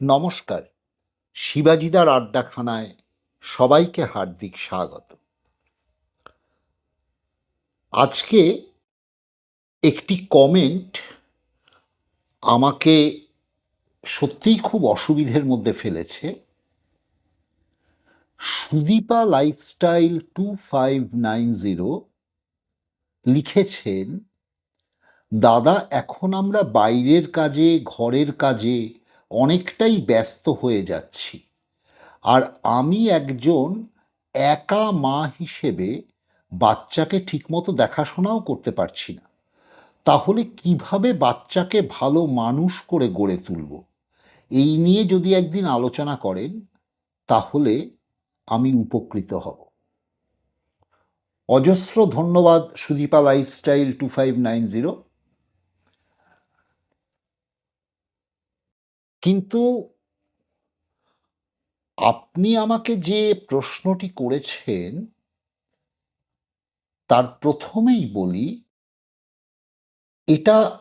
নমস্কার। শিবাজিদার আড্ডাখানায় সবাইকে হার্দিক স্বাগত। আজকে একটি কমেন্ট আমাকে সত্যিই খুব অসুবিধের মধ্যে ফেলেছে। Sudipa lifestyle two five nine zero লিখেছেন, দাদা, এখন আমরা বাইরের কাজে, ঘরের কাজে অনেকটাই ব্যস্ত হয়ে যাচ্ছি। আর আমি একজন একা মা হিসেবে বাচ্চাকে ঠিকমতো দেখাশোনাও করতে পারছি না। তাহলে কীভাবে বাচ্চাকে ভালো মানুষ করে গড়ে তুলব? এই নিয়ে যদি একদিন আলোচনা করেন, তাহলে আমি উপকৃত হব। অজস্র ধন্যবাদ Sudipa lifestyle two five nine zero. কিন্তু আপনি আমাকে যে প্রশ্নটি করেছেন, তার প্রথমেই বলি, এটা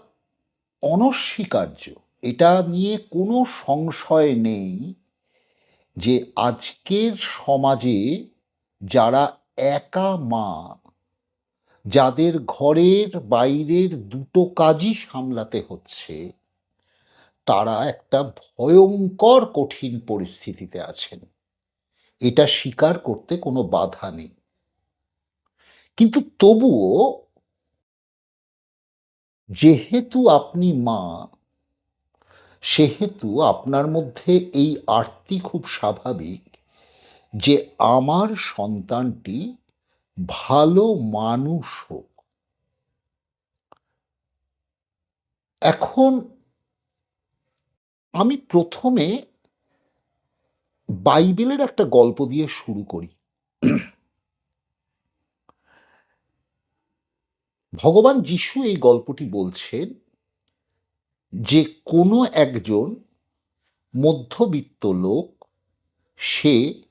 অনস্বীকার্য। এটা নিয়ে কোনো সংশয় নেই যে আজকের সমাজে যারা একা মা, যাদের ঘরের বাইরের দুটো কাজই সামলাতে হচ্ছে তারা একটা ভয়ঙ্কর কঠিন পরিস্থিতিতে আছেন। এটা স্বীকার করতে কোনো বাধা নেই। কিন্তু তবুও যেহেতু আপনি মা, সেহেতু আপনার মধ্যে এই আরতি খুব স্বাভাবিক যে আমার সন্তানটি ভালো মানুষ হোক। এখন আমি প্রথমে বাইবেলের একটা গল্প দিয়ে শুরু করি। ভগবান যিশু এই গল্পটি বলছেন যে কোনো একজন মধ্যবিত্ত লোক, সে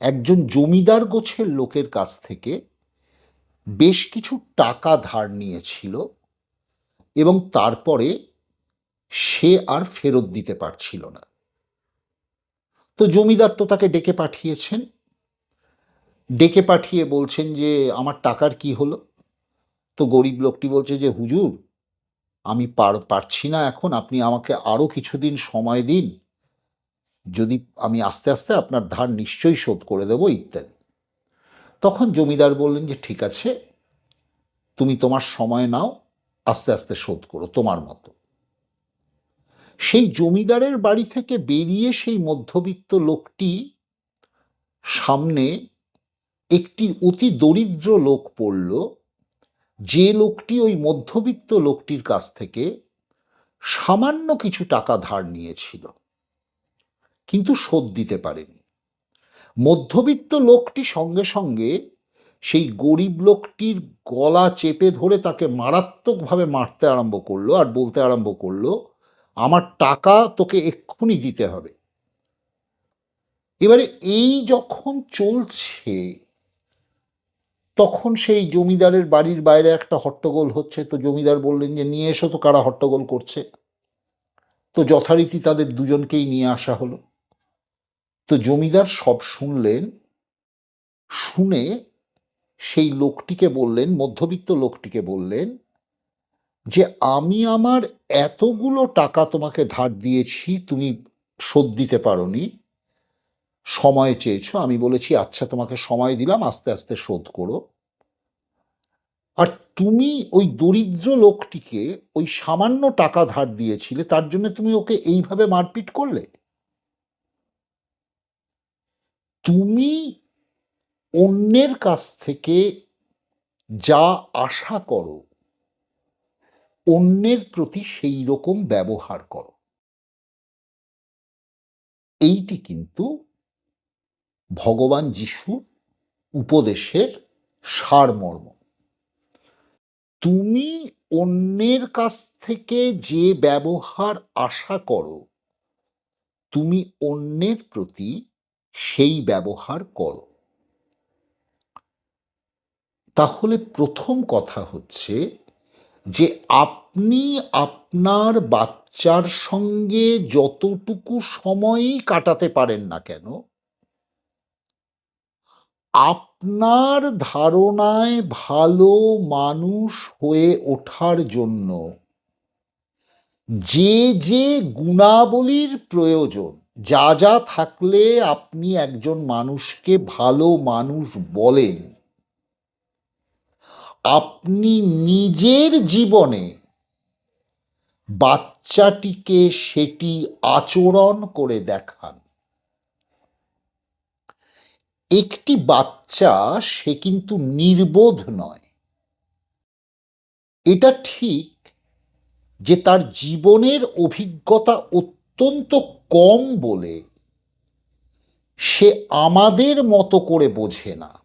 একজন জমিদার গোছের লোকের কাছ থেকে বেশ কিছু টাকা ধার নিয়েছিল এবং তারপরে সে আর ফেরত দিতে পারছিল না। তো জমিদার তো তাকে ডেকে পাঠিয়েছেন। ডেকে পাঠিয়ে বলছেন যে, আমার টাকার কি হলো? তো গরিব লোকটি বলছে যে, হুজুর, আমি পার, পারছি না এখন, আপনি আমাকে আরও কিছুদিন সময় দিন। যদি আমি আস্তে আস্তে আপনার ধার নিশ্চয়ই শোধ করে দেবো, ইত্যাদি। তখন জমিদার বললেন যে, ঠিক আছে, তুমি তোমার সময় নাও, আস্তে আস্তে শোধ করো তোমার মতো। সেই জমিদারের বাড়ি থেকে বেরিয়ে সেই মধ্যবিত্ত লোকটি সামনে একটি অতি দরিদ্র লোক পড়ল। যে লোকটি ওই মধ্যবিত্ত লোকটির কাছ থেকে সামান্য কিছু টাকা ধার নিয়েছিল, কিন্তু শোধ দিতে পারেনি। মধ্যবিত্ত লোকটি সঙ্গে সঙ্গে সেই গরিব লোকটির গলা চেপে ধরে তাকে মারাত্মকভাবে মারতে আরম্ভ করল আর বলতে আরম্ভ করল আমার টাকা তোকে এক্ষুনি দিতে হবে। এবারে এই যখন চলছে, তখন সেই জমিদারের বাড়ির বাইরে একটা হট্টগোল হচ্ছে। তো জমিদার বললেন যে, নিয়ে এসো তো কারা হট্টগোল করছে। তো যথারীতি তাদের দুজনকেই নিয়ে আসা হলো। তো জমিদার সব শুনলেন, শুনে সেই লোকটিকে বললেন, মধ্যবিত্ত লোকটিকে বললেন যে আমি আমার এতগুলো টাকা তোমাকে ধার দিয়েছি, তুমি শোধ দিতে পারোনি, সময় চেয়েছো, আমি বলেছি আচ্ছা তোমাকে সময় দিলাম, আস্তে আস্তে শোধ করো। আর তুমি ওই দরিদ্র লোকটিকে ওই সামান্য টাকা ধার দিয়েছিলে, তার জন্য তুমি ওকে এইভাবে মারপিট করলে? তুমি অন্যের কাছ থেকে যা আশা করো অন্যের প্রতি সেই রকম ব্যবহার করো। এইটি কিন্তু ভগবান যিশুর উপদেশের সারমর্ম। তুমি অন্যের কাছ থেকে যে ব্যবহার আশা করো, তুমি অন্যের প্রতি সেই ব্যবহার করো। তাহলে প্রথম কথা হচ্ছে যে আপনি আপনার বাচ্চার সঙ্গে যতটুকু সময়ই কাটাতে পারেন না কেন, আপনার ধারণায় ভালো মানুষ হয়ে ওঠার জন্য যে যে গুণাবলীর প্রয়োজন, যা যা থাকলে আপনি একজন মানুষকে ভালো মানুষ বলেন আপনি নিজের জীবনে বাচ্চাটিকে সেটি আচরণ করে দেখান। একটি বাচ্চা, সে কিন্তু নির্বোধ নয়। এটা ঠিক যে তার জীবনের অভিজ্ঞতা অত্যন্ত কম বলে সে আমাদের মতো করে বোঝে না।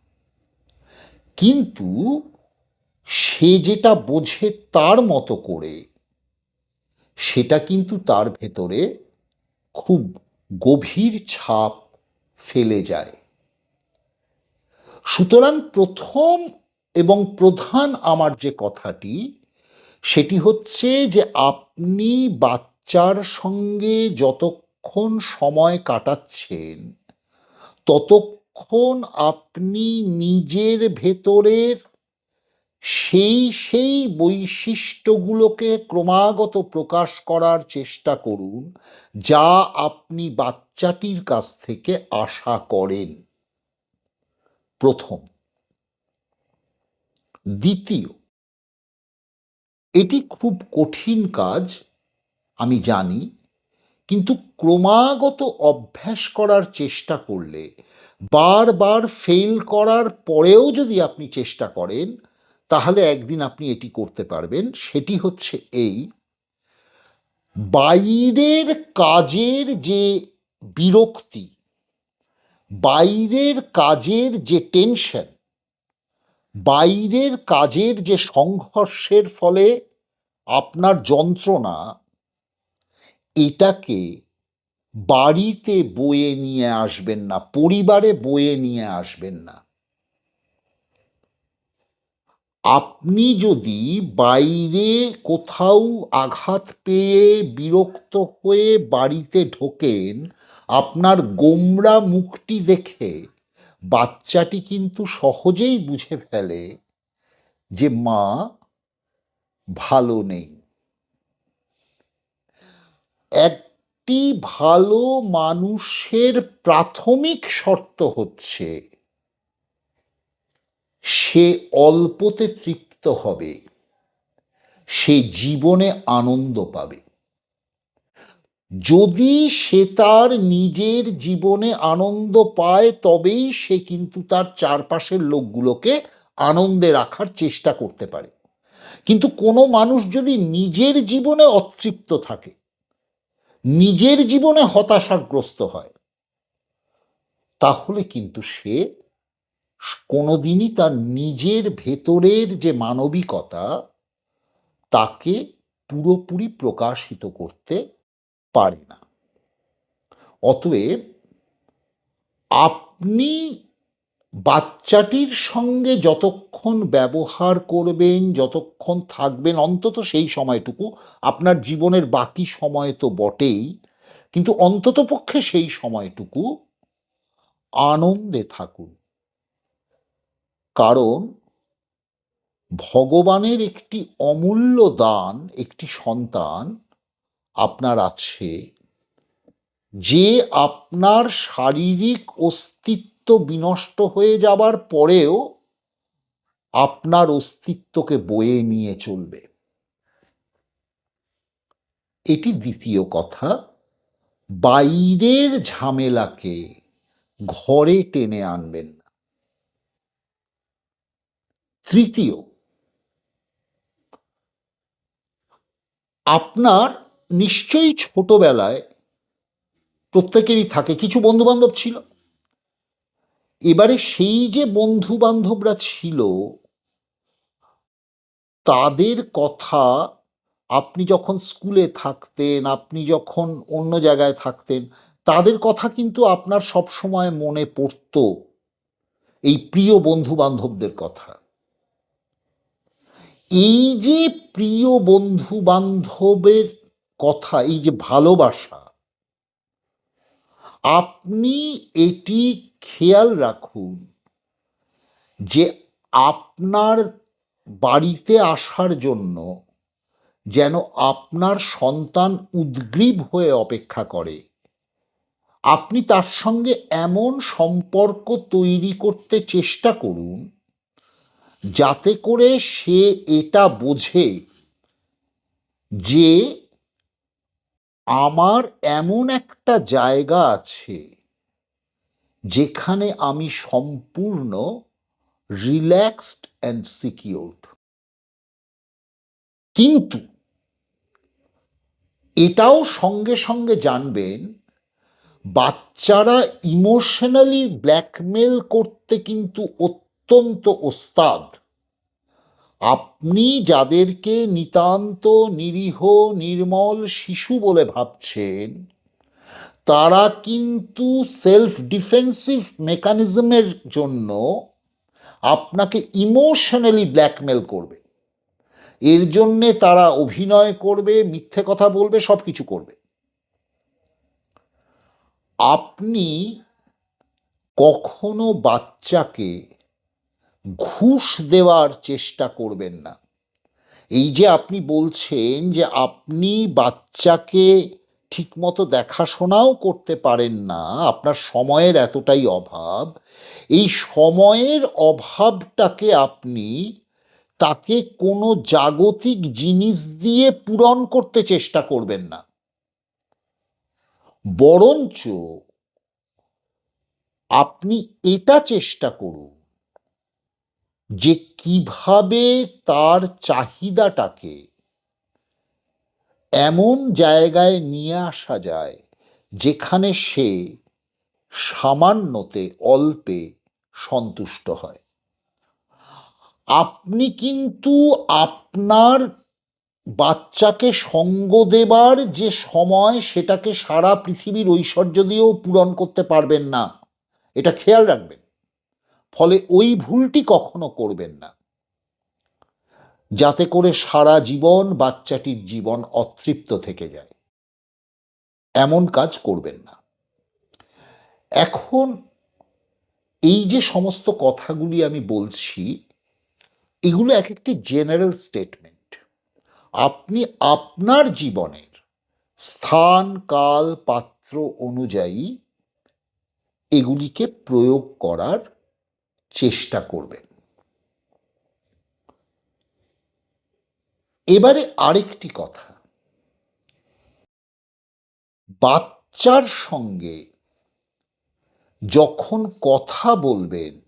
কিন্তু সে যেটা বোঝে তার মতো করে, সেটা কিন্তু তার ভেতরে খুব গভীর ছাপ ফেলে যায়। সুতরাং প্রথম এবং প্রধান আমার যে কথাটি, সেটি হচ্ছে যে আপনি বাচ্চার সঙ্গে যতক্ষণ সময় কাটাচ্ছেন, ততক্ষণ আপনি নিজের ভেতরের সেই সেই বৈশিষ্ট্যগুলোকে ক্রমাগত প্রকাশ করার চেষ্টা করুন যা আপনি বাচ্চাটির কাছ থেকে আশা করেন। প্রথম, দ্বিতীয়, এটি খুব কঠিন কাজ, আমি জানি, কিন্তু ক্রমাগত অভ্যাস করার চেষ্টা করলে, বারবার ফেল করার পরেও যদি আপনি চেষ্টা করেন তাহলে একদিন আপনি এটি করতে পারবেন। সেটি হচ্ছে এই, বাইরের কাজের যে বিরক্তি, বাইরের কাজের যে টেনশন, বাইরের কাজের যে সংঘর্ষের ফলে আপনার যন্ত্রণা, এটাকে বাড়িতে বয়ে নিয়ে আসবেন না, পরিবারে বয়ে নিয়ে আসবেন না। আপনি যদি বাইরে কোথাও আঘাত পেয়ে বিরক্ত হয়ে বাড়িতে ঢোকেন, আপনার গোমরা মুখটি দেখে বাচ্চাটি কিন্তু সহজেই বুঝে ফেলে যে, মা, ভালো নেই। একটি ভালো মানুষের প্রাথমিক শর্ত হচ্ছে সে অল্পতে তৃপ্ত হবে। সে জীবনে আনন্দ পাবে। যদি সে তার নিজের জীবনে আনন্দ পায়, তবেই সে কিন্তু তার চারপাশের লোকগুলোকে আনন্দে রাখার চেষ্টা করতে পারে। কিন্তু কোনো মানুষ যদি নিজের জীবনে অতৃপ্ত থাকে, নিজের জীবনে হতাশাগ্রস্ত হয়, তাহলে কিন্তু সে কোনোদিনই তার নিজের ভেতরের যে মানবিকতা, তাকে পুরোপুরি প্রকাশিত করতে পারে না। অতএব আপনি বাচ্চাটির সঙ্গে যতক্ষণ ব্যবহার করবেন, যতক্ষণ থাকবেন, অন্তত সেই সময়টুকু, আপনার জীবনের বাকি সময় তো বটেই, কিন্তু অন্তত পক্ষে সেই সময়টুকু আনন্দে থাকুন। কারণ ভগবানের একটি অমূল্য দান, একটি সন্তান আপনার আছে যে আপনার শারীরিক অস্তিত্ব বিনষ্ট হয়ে যাবার পরেও আপনার অস্তিত্বকে বয়ে নিয়ে চলবে। এটি দ্বিতীয় কথা। বাইরের ঝামেলাকে ঘরে টেনে আনবেন তৃতীয়, আপনার নিশ্চয়ই ছোটবেলায় প্রত্যেকেরই থাকে, কিছু বন্ধু বান্ধব ছিল। এবারে সেই যে বন্ধু বান্ধবরা ছিল, তাদের কথা আপনি যখন স্কুলে থাকতেন, আপনি যখন অন্য জায়গায় থাকতেন, তাদের কথা কিন্তু আপনার সব সময় মনে পড়তো, এই প্রিয় বন্ধু বান্ধবদের কথা। এই যে প্রিয় বন্ধু-বান্ধবের কথা, এই যে ভালোবাসা আপনি এটি খেয়াল রাখুন যে আপনার বাড়িতে আসার জন্য যেন আপনার সন্তান উদগ্রীব হয়ে অপেক্ষা করে। আপনি তার সঙ্গে এমন সম্পর্ক তৈরি করতে চেষ্টা করুন, যাতে করে সে এটা বোঝে যে আমার এমন একটা জায়গা আছে যেখানে আমি সম্পূর্ণ রিল্যাক্সড অ্যান্ড সিকিউরড। কিন্তু এটাও সঙ্গে, সঙ্গে জানবেন বাচ্চারা ইমোশনালি ব্ল্যাকমেল করতে কিন্তু অত্যন্ত ওস্তাদ। আপনি যাদেরকে নিতান্ত নিরীহ নির্মল শিশু বলে ভাবছেন, তারা কিন্তু সেলফ ডিফেন্সিভ মেকানিজমের জন্য আপনাকে ইমোশনালি ব্ল্যাকমেল করবে। এর জন্যে তারা অভিনয় করবে, মিথ্যে কথা বলবে, সব কিছু করবে। আপনি কখনো বাচ্চাকে ঘুষ দেওয়ার চেষ্টা করবেন না। এই যে আপনি বলছেন যে আপনি বাচ্চাকে ঠিকমতো দেখাশোনাও করতে পারেন না, আপনার সময়ের এতটাই অভাব। এই সময়ের অভাবটাকে আপনি তাকে কোনো জাগতিক জিনিস দিয়ে পূরণ করতে চেষ্টা করবেন না। বরঞ্চ আপনি এটা চেষ্টা করুন যে কীভাবে তার চাহিদাটাকে এমন জায়গায় নিয়ে আসা যায়, যেখানে সে সামান্যতে, অল্পে সন্তুষ্ট হয়। আপনি কিন্তু আপনার বাচ্চাকে সঙ্গ দেবার যে সময়, সেটাকে সারা পৃথিবীর ঐশ্বর্য দিয়েও পূরণ করতে পারবেন না। এটা খেয়াল রাখবেন। ফলে ওই ভুলটি কখনো করবেন না। যাতে করে সারা জীবন বাচ্চাটির জীবন অতৃপ্ত থেকে যায়। এমন কাজ করবেন না। এখন এই যে সমস্ত কথাগুলি আমি বলছি, এগুলো এক একটি জেনারেল স্টেটমেন্ট। আপনি আপনার জীবনের স্থান, কাল, পাত্র অনুযায়ী এগুলিকে প্রয়োগ করার চেষ্টা করবেন। এবারে আরেকটি কথা। বাচ্চার সঙ্গে যখন কথা বলবেন,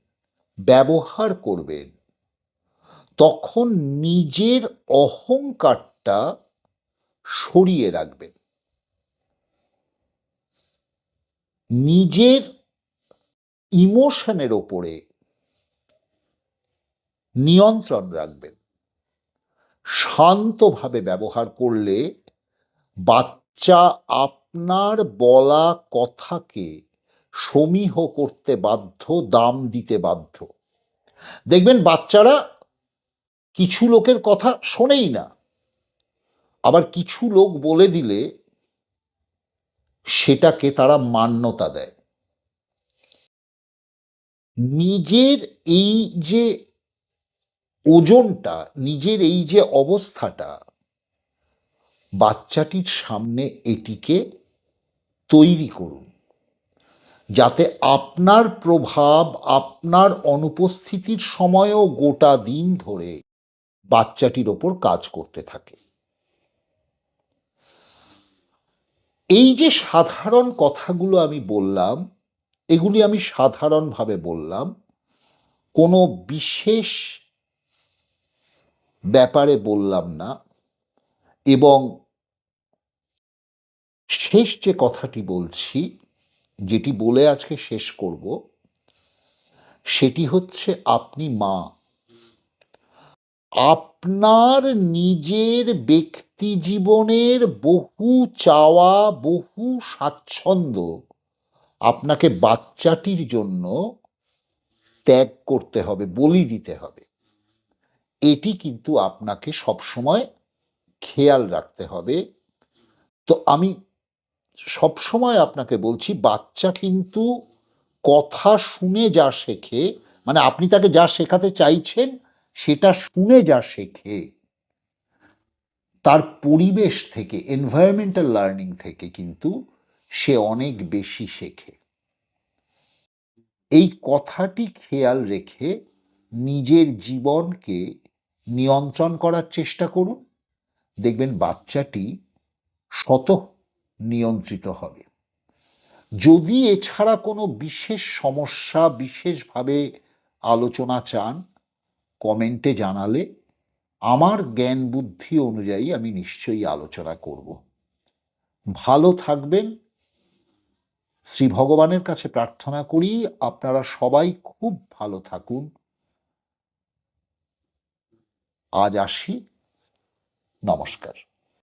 ব্যবহার করবেন, তখন নিজের অহংকারটা সরিয়ে রাখবেন। নিজের ইমোশনের ওপরে নিয়ন্ত্রণ রাখবেন। শান্তভাবে ব্যবহার করলে বাচ্চা আপনার বলা কথাকে সমীহ করতে বাধ্য, দাম দিতে বাধ্য। দেখবেন বাচ্চারা কিছু লোকের কথা শোনেই না। আবার কিছু লোক বলে দিলে সেটাকে তারা মান্যতা দেয়। নিজের এই যে ওজনটা, নিজের এই যে অবস্থাটা, বাচ্চাটির সামনে এটিকে তৈরি করুন। যাতে আপনার প্রভাব আপনার অনুপস্থিতির সময়ও গোটা দিন ধরে বাচ্চাটির ওপর কাজ করতে থাকে। এই যে সাধারণ কথাগুলো আমি বললাম, এগুলি আমি সাধারণভাবে বললাম। কোনো বিশেষ ব্যাপারে বললাম না এবং শেষ যে কথাটি বলছি, যেটি বলে আজকে শেষ করব, সেটি হচ্ছে আপনি মা। আপনার নিজের ব্যক্তি জীবনের বহু চাওয়া, বহু স্বাচ্ছন্দ্য আপনাকে বাচ্চাটির জন্য ত্যাগ করতে হবে, বলি দিতে হবে। এটি কিন্তু আপনাকে সবসময় খেয়াল রাখতে হবে। তো আমি সবসময় আপনাকে বলছি, বাচ্চা কিন্তু কথা শুনে যা শেখে মানে আপনি তাকে যা শেখাতে চাইছেন, সেটা শুনে যা শেখে, তার পরিবেশ থেকে এনভায়রনমেন্টাল লার্নিং থেকে কিন্তু সে অনেক বেশি শেখে। এই কথাটি খেয়াল রেখে নিজের জীবনকে নিয়ন্ত্রণ করার চেষ্টা করুন। দেখবেন বাচ্চাটি শত নিয়ন্ত্রিত হবে। যদি এছাড়া কোনো বিশেষ সমস্যা, বিশেষভাবে আলোচনা চান, কমেন্টে জানালে আমার জ্ঞান বুদ্ধি অনুযায়ী আমি নিশ্চয়ই আলোচনা করব। ভালো থাকবেন। শ্রী ভগবানের কাছে প্রার্থনা করি, আপনারা সবাই খুব ভালো থাকুন। আজ আসি। নমস্কার।